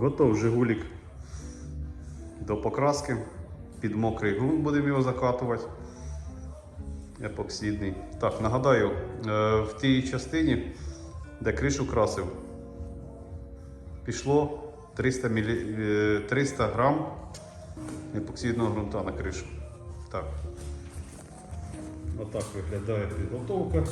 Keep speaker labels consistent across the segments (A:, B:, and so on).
A: Готов Жигулік до покраски. Під мокрий ґрунт будемо його закатувати. Епоксидний. Так, нагадаю, е, в тій частині, де кришу красив, пішло 300, мілі... е, 300 грам епоксидного ґрунта на кришу. Так. Отак виглядає підготовка.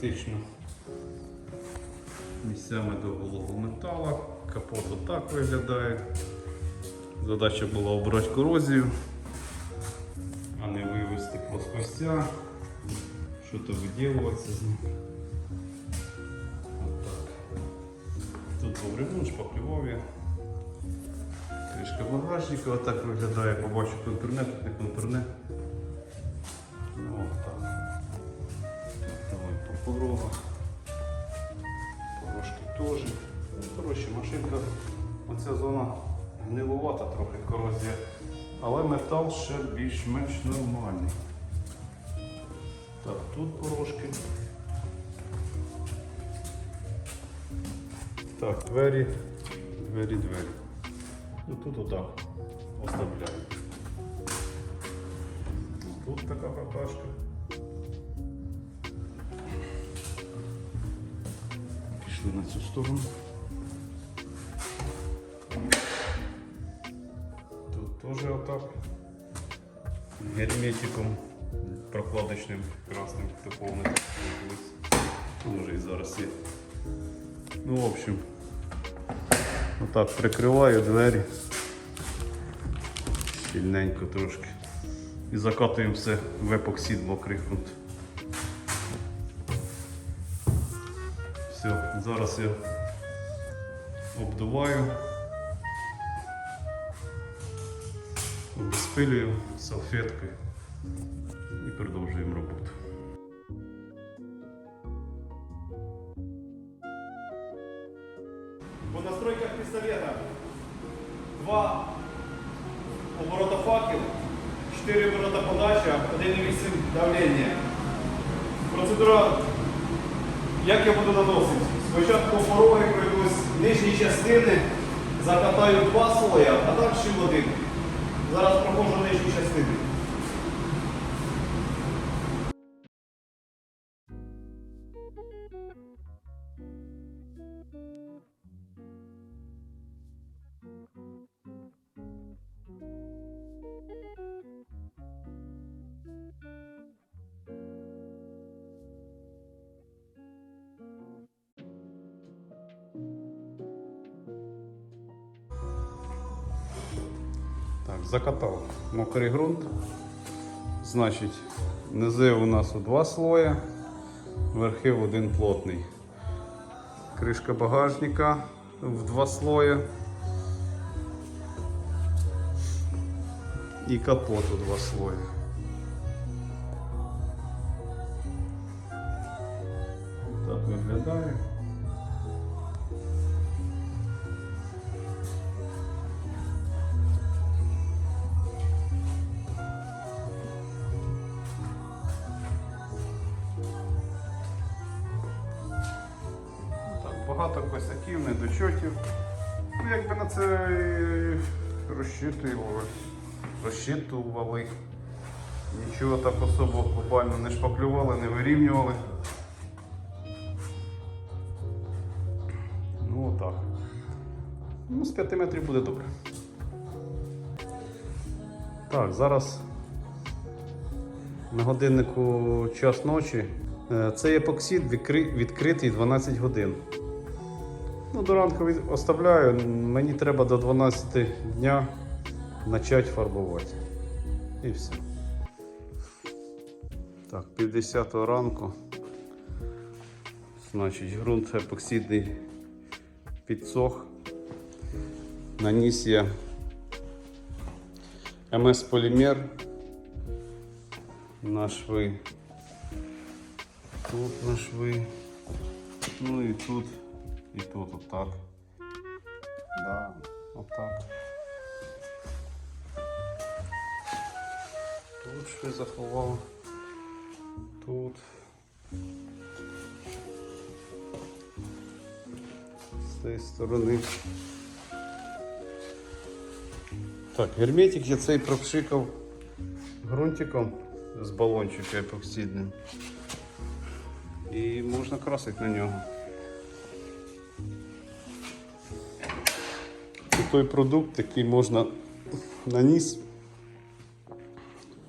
A: Практично місцями до голого металу. Капот отак виглядає. Задача була обрати корозію, а не вивести плоскостя, то виділуватися з ним. Тут був ремонт, шпаклював я. Кришка багажника отак виглядає, побачу контурне, тут не контурне. Отак. Давай по порогах. Порожки теж. Коротше, машинка, оця зона гнилувата трохи корозія, але метал ще більш-менш нормальний. Так, тут порожки. Так, двері, двері, двері. Ну тут отак оставляю. Тут така какашка. Цю сторону. Тут теж отак. Герметиком прокладочним красним доповнити. Може і зараз є. Ну, в общем, отак прикриваю двері. Щільненько трошки. І закатуємо все в епоксид мокрий ґрунт. Зараз я обдуваю, обезпилюю салфеткою і продовжуємо роботу.
B: По настройках пистолета два оборота факел, 4 оборота подача, 1,8 давлення. Процедура, як я буду наносити? Спочатку пороги пройдусь нижні частини, закатаю два слоя, а далі один. Зараз проходжу нижні частини.
A: Закатав мокрий ґрунт. Значить, низи у нас у два слоя, верхи в один плотний. Кришка багажника в два слоя. І капот у два слоя. Так виглядає. Багато косяків, недочотів. Ну, якби на це розчитували, розчитували. Нічого так особо глобально не шпаклювали, не вирівнювали. Ну отак. Ну, з 5 метрів буде добре. Так, зараз на годиннику час ночі. Е, Цей епоксид відкритий 12 годин. Ну, до ранку оставляю. Мені треба до 12 дня почати фарбувати. І все. Так, пів 10 ранку. Значить, ґрунт епоксидний підсох. Наніс я МС полімер на шви. Тут на шви. Ну і тут, і тут отак. Да, отак. Тут шви заховав. Тут. З цієї сторони. Так, герметик я цей пропшикав ґрунтиком з балончика епоксидним. І можна красити на нього. Той продукт, який можна наніс.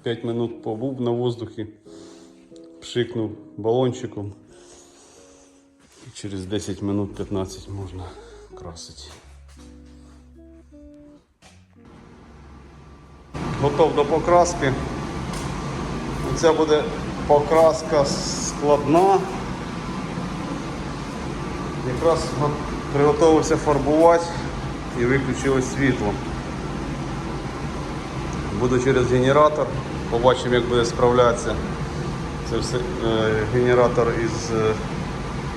A: 5 минут побув на воздухі, пшикнув балончиком. І через 10 минут 15 можна красити. Готов до покраски. Це буде покраска складна. Якраз го- приготувався фарбувати і виключилось світло. Буду через генератор, побачимо як буде справлятися. Це все е, генератор із е,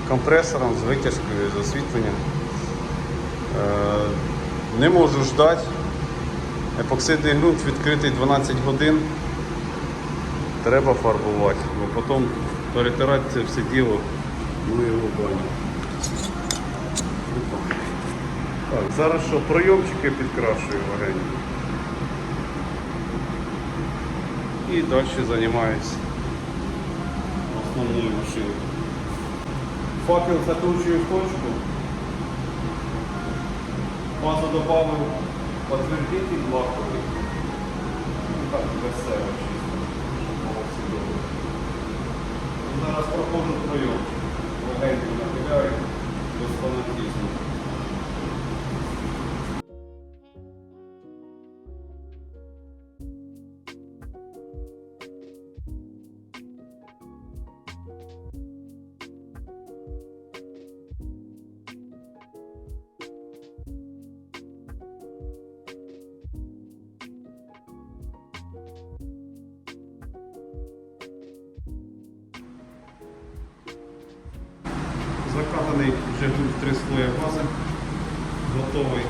A: компресором, з витяжкою, з освітленням. Е, не можу ждати. Епоксидний ґрунт відкритий 12 годин. Треба фарбувати, бо потім перетирати це все діло ну в баню. Так, зараз що, пройомчики підкрашую легенько. І далі займаюся основною машиною. Факел закручую в точку. Базу добавив подтвердитель лаковий. Так, без себе чисто, щоб було все добре. Зараз проходжу пройом. Легенько нахиляю без фанатизму. Закатаний вже в три слої бази, готовий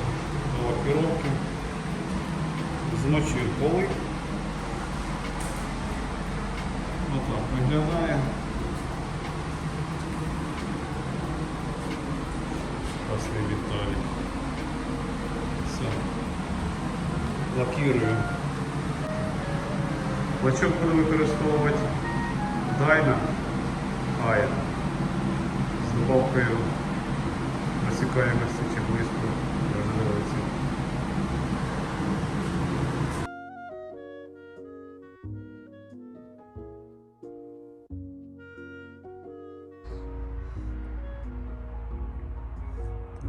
A: до лакіровки. Змочую поли. Отак виглядає. Красний Віталій. Все. Лакірую. Лачок буду використовувати Dyna Air з добавкою розсікаємості чи близько розвивається.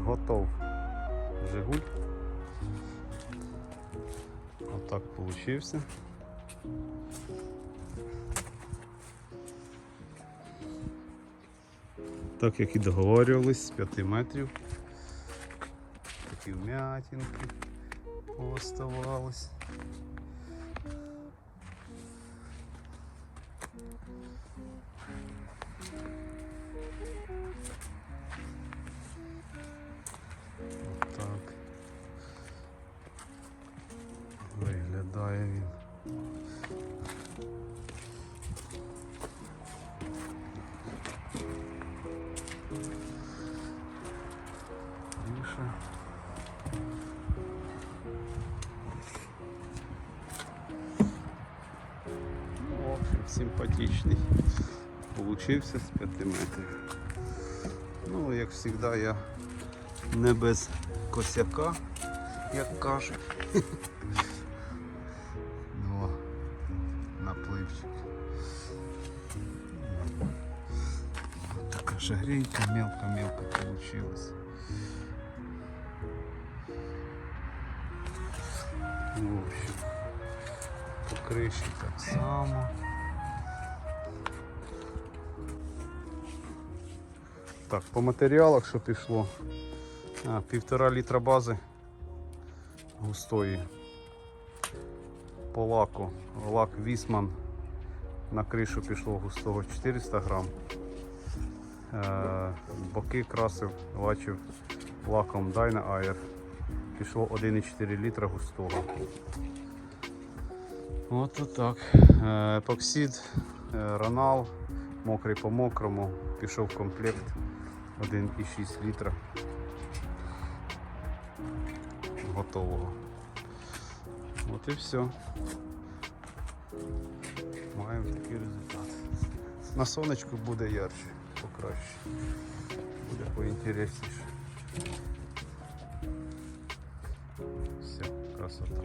A: Готов Жигуль. Отак получився. Так як і договорювались з 5 метрів. Такі вмятинки оставались. Так. Виглядає він. Тише. В общем, симпатичний. Получився з 5 метрів. Ну, як завжди, я не без косяка, як кажуть. шагрейка мелко-мелко получилась. В общем, по криші так само. Так, по матеріалах, що пішло, півтора літра бази густої. По лаку. Лак Вісман на кришу пішло густого 400 грам. Е, боки красив, лачив лаком Dyna Air. Пішло 1,4 літра густого. От так. Е, Епоксид е, Ронал, мокрий по мокрому, пішов комплект 1,6 літра. Готового. От і все. Маємо такий результат. На сонечку буде ярче, покраще. Буде поінтересніше. Все, красота.